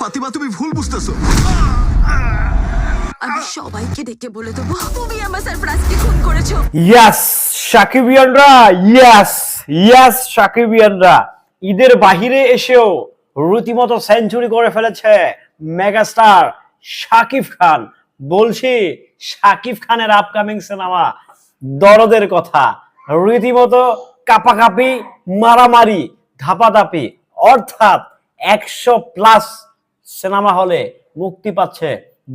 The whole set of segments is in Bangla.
ফাতিমা তুমি ভুল বুঝতেছো। আমি সবাইকে ডেকে বলে দেবো তুমি আমার সারপ্রাইজকে খুন করেছ। ইয়াস সাকিবিয়ানরা ইয়াস ইয়াস সাকিবিয়ানরা। ঈদের বাহিরে এসেও রীতিমতো সেঞ্চুরি করে ফেলেছে মেগাস্টার শাকিব খান। বলছি শাকিব খানের আপকামিং সিনেমা দরদের কথা। রীতিমতো কাপাকাপি মারামারি ধাপাধাপি। অর্থাৎ একশো প্লাস সিনেমা হলে মুক্তি পাচ্ছে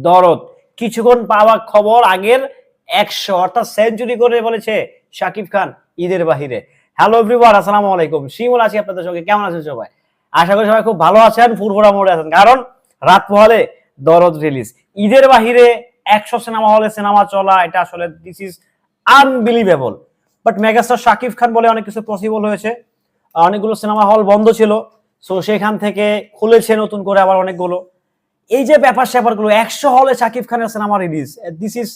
দরদ। কিছুক্ষণ পাওয়া খবর আগের একশো, অর্থাৎ সেঞ্চুরি করে বলেছে শাকিব খান ঈদের বাহিরে। হ্যালো এভরিওয়ান, আসসালামু আলাইকুম। শিমুল আছি আপনাদের সঙ্গে। কেমন আছেন সবাই? আশা করি সবাই খুব ভালো আছেন, ফুরফুরা মোড়ে আছেন। কারণ রাত পোহালে দরদ রিলিজ ঈদের বাহিরে একশো সিনেমা হলে সিনেমা চলা, এটা আসলে this is unbelievable but megastar Shakib Khan বলে অনেক কিছু পসিবল হয়েছে। অনেকগুলো সিনেমা হল বন্ধ ছিল। সো সেখান থেকে খুলেছে নতুন করে আবার অনেকগুলো। এই যে ব্যাপার স্যাপারগুলো, একশো হলে শাকিব খানের সিনেমা রিলিজ দিস ইজ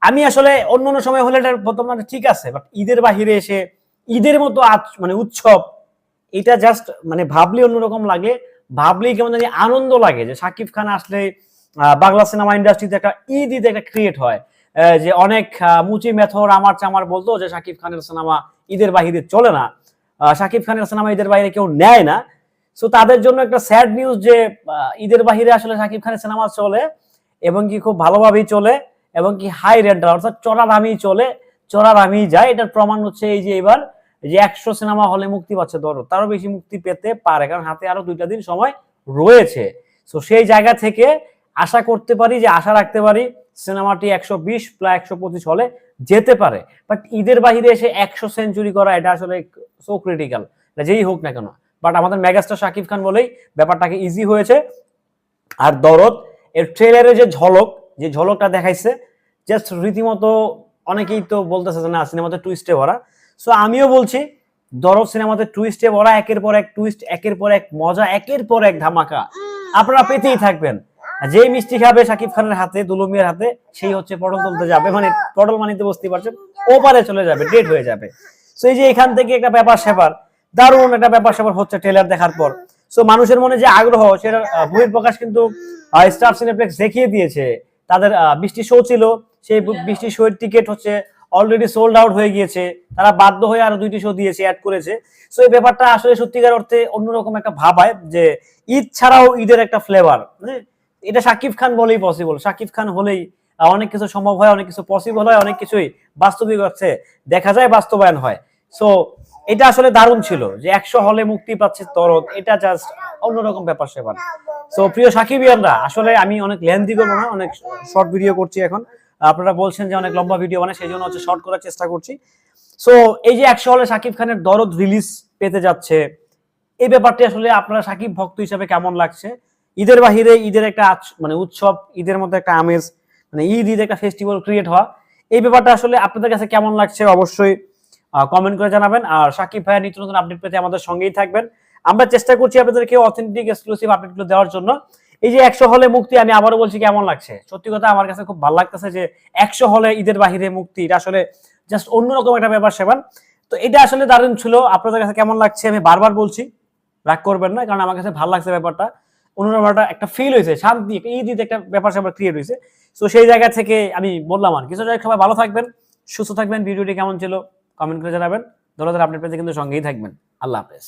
আমি আসলে অন্য অন্য সময় হলে এটা বর্তমানে ঠিক আছে বাট ঈদের বাহিরে এসে, ঈদের মতো আজ- মানে উৎসব, এটা জাস্ট মানে ভাবলে অন্যরকম লাগে, ভাবলেই কেমন জানি আনন্দ লাগে যে শাকিব খান আসলে বাংলা সিনেমা ইন্ডাস্ট্রিতে একটা ঈদ ঈদ একটা ক্রিয়েট হয়। যে অনেক মুচি, মেথর আমার চামার বলতো যে শাকিব খানের সিনেমা ঈদের বাহিরে চলে না। শাকিব খানের সিনেমা ঈদের বাইরে কেউ নেয় না। সো তাদের জন্য একটা স্যাড নিউজ যে ঈদের বাহিরে আসলে শাকিব খানের সিনেমা চলে এবং কি খুব ভালোভাবেই চলে এবং কি হাই রেন্টাল অর্থাৎ চড়া দামেই চলে চড়া দামেই যায়। এটার প্রমাণ হচ্ছে এই যে এবার যে একশো সিনেমা হলে মুক্তি পাচ্ছে ধরো তারও বেশি মুক্তি পেতে পারে, কারণ হাতে আরও দুইটা দিন সময় রয়েছে। তো সেই জায়গা থেকে আশা করতে পারি যে, আশা রাখতে পারি সিনেমাটি একশো বিশ প্লাস একশো পঁচিশ হলে যেতে পারে। বাট ঈদের বাহিরে এসে একশো সেঞ্চুরি করা এটা আসলে সো ক্রিটিক্যাল যেই হোক না কেন। বাট আমাদের মেগাস্টার শাকিব খান বলেই ব্যাপারটাকে ইজি হয়েছে। আর দরদ এর ট্রেলারে যে ঝলক যে ঝলকটা দেখাইছে জাস্ট রীতিমতো অনেকেই তো বলতেছে যে না সিনেমাতে টুইস্টে ভরা। সো আমিও বলছি দরদ সিনেমাতে টুইস্টে ভরা একের পর এক টুইস্ট একের পর এক মজা একের পর এক ধামাকা। আপনারা পেতেই থাকবেন। যেই মিষ্টি খাবে শাকিব খানের হাতে, দুলুমিয়ার হাতে, সেই হচ্ছে পটল তুলতে যাবে। মানে পটল মানিতে বসতে পারছেন ওপারে চলে যাবে ডেট হয়ে যাবে। সো এই যে এখান থেকে একটা ব্যাপার স্যাপার, দারুণ একটা ব্যাপার স্যাপার হচ্ছে ট্রেলার দেখার পর। সো মানুষের মনে যে আগ্রহ, সেটা বহির প্রকাশ কিন্তু স্টার সিনেপ্লেক্স দেখিয়ে দিয়েছে। তাদের বৃষ্টি শো ছিল, সেই বৃষ্টি শো এর টিকিট হচ্ছে অলরেডি সোল্ড আউট হয়ে গিয়েছে। তারা বাধ্য হয়ে আরও দুইটি শো দিয়েছে অ্যাড করেছে। সো এই ব্যাপারটা আসলে সত্যিকার অর্থে অন্যরকম একটা ভাব হয় যে ঈদ ছাড়াও ঈদের একটা ফ্লেভার এটা শাকিব খান বলেই পসিবল শাকিব খান হলেই অনেক কিছু সম্ভব হয়, অনেক কিছু পসিবল হয়, অনেক কিছুই বাস্তবিক হচ্ছে, দেখা যায় বাস্তবায়ন হয়। সো এটা আসলে দারুণ ছিল যে একশো হলে মুক্তি পাচ্ছে তরদ এটা জাস্ট অন্যরকম ব্যাপার সেবার সো প্রিয় সাকিবিয়ানরা, আসলে আমি অনেক লেন্দি করব না, অনেক শর্ট ভিডিও করছি এখন। আপনারা বলছেন যে অনেক লম্বা ভিডিও মানে সেই জন্য হচ্ছে শর্ট করার চেষ্টা করছি। সো এই যে একশো হলে সাকিব খানের দরদ রিলিজ পেতে যাচ্ছে, এই ব্যাপারটি আসলে আপনারা সাকিব ভক্ত হিসাবে কেমন লাগছে? ঈদের বাহিরে ঈদের একটা মানে উৎসব, ঈদের মধ্যে একটা আমেজ মানে ঈদ ঈদ একটা ফেস্টিভ্যাল ক্রিয়েট হওয়া, এই ব্যাপারটা আসলে আপনাদের কাছে কেমন লাগছে অবশ্যই কমেন্ট করে জানাবেন। আর সাকিব ভাইয়া নিত্য নতুন আপডেট পেতে আমাদের সঙ্গেই থাকবেন। আমরা চেষ্টা করছি আপনাদেরকে অথেন্টিক এক্সক্লুসিভ আপডেটগুলো দেওয়ার জন্য। এই যে একশো হলে মুক্তি, আমি আবারও বলছি কেমন লাগছে? সত্যি কথা আমার কাছে খুব ভালো লাগতেছে যে একশো হলে ঈদের বাহিরে মুক্তি এটা আসলে জাস্ট অন্যরকম একটা ব্যাপার সেবান। তো এটা আসলে দারুণ ছিল। আপনাদের কাছে কেমন লাগছে? আমি বারবার বলছি। রাগ করবেন না, কারণ আমার কাছে ভালো লাগছে ব্যাপারটা। অন্যরকম একটা ফিল হয়েছে, শান্তি ঈদ ঈদ একটা ব্যাপার স্যাপার ক্রিয়েট হয়েছে। সো সেই জায়গা থেকে আমি বললাম আর কিছু সবাই ভালো থাকবেন, সুস্থ থাকবেন, ভিডিওটি কেমন ছিল কমেন্ট করে জানাবেন। দলের আপনার পেজে কিন্তু সঙ্গেই থাকবেন। আল্লাহ হাফেজ।